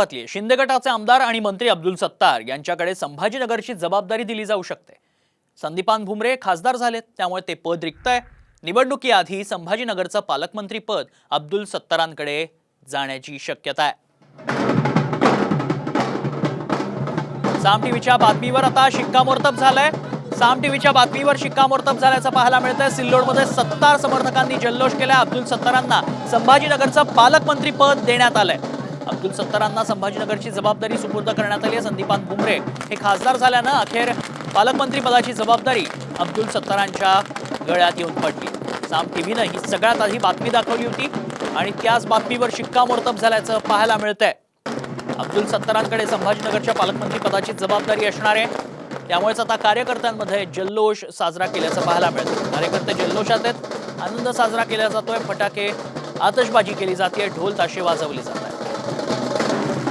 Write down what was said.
शिंदे गटाचे आमदार आणि मंत्री अब्दुल सत्तार यांच्याकडे संभाजीनगरची जबाबदारी दिली जाऊ शकते. संदीपान भुमरे खासदार झालेत त्यामुळे ते पद रिक्त आहे निवडणुकीआधी संभाजीनगरचं पालकमंत्री पद अब्दुल सत्तारांकडे जाण्याची शक्यता आहे. साम टीव्हीच्या बातमीवर आता शिक्कामोर्तब झालंय. साम टीव्हीच्या बातमीवर शिक्कामोर्तब झाल्याचं पाहायला मिळतंय. सिल्लोडमध्ये सत्तार समर्थकांनी जल्लोष केलाय अब्दुल सत्तारांना. संभाजीनगरचं पालकमंत्री पद देण्यात आलंय. अब्दुल सत्तारांना संभाजीनगरची जबाबदारी सुपूर्द करण्यात आली आहे. संदीपान भुमरे हे खासदार झाल्यानं अखेर पालकमंत्री पदाची जबाबदारी अब्दुल सत्तारांच्या गळ्यात येऊन पडली. साम टीव्हीनं ही सगळ्यात आधी बातमी दाखवली होती आणि त्याच बातमीवर शिक्कामोर्तब झाल्याचं पाहायला मिळतंय. अब्दुल सत्तारांकडे संभाजीनगरच्या पालकमंत्री पदाची जबाबदारी असणार आहे त्यामुळेच आता कार्यकर्त्यांमध्ये जल्लोष साजरा केल्याचं पाहायला मिळतं कार्यकर्ते जल्लोषात आहेत. आनंद साजरा केला जातोय. फटाके आतषबाजी केली जाते ढोल ताशे वाजवले जातात. Thank you.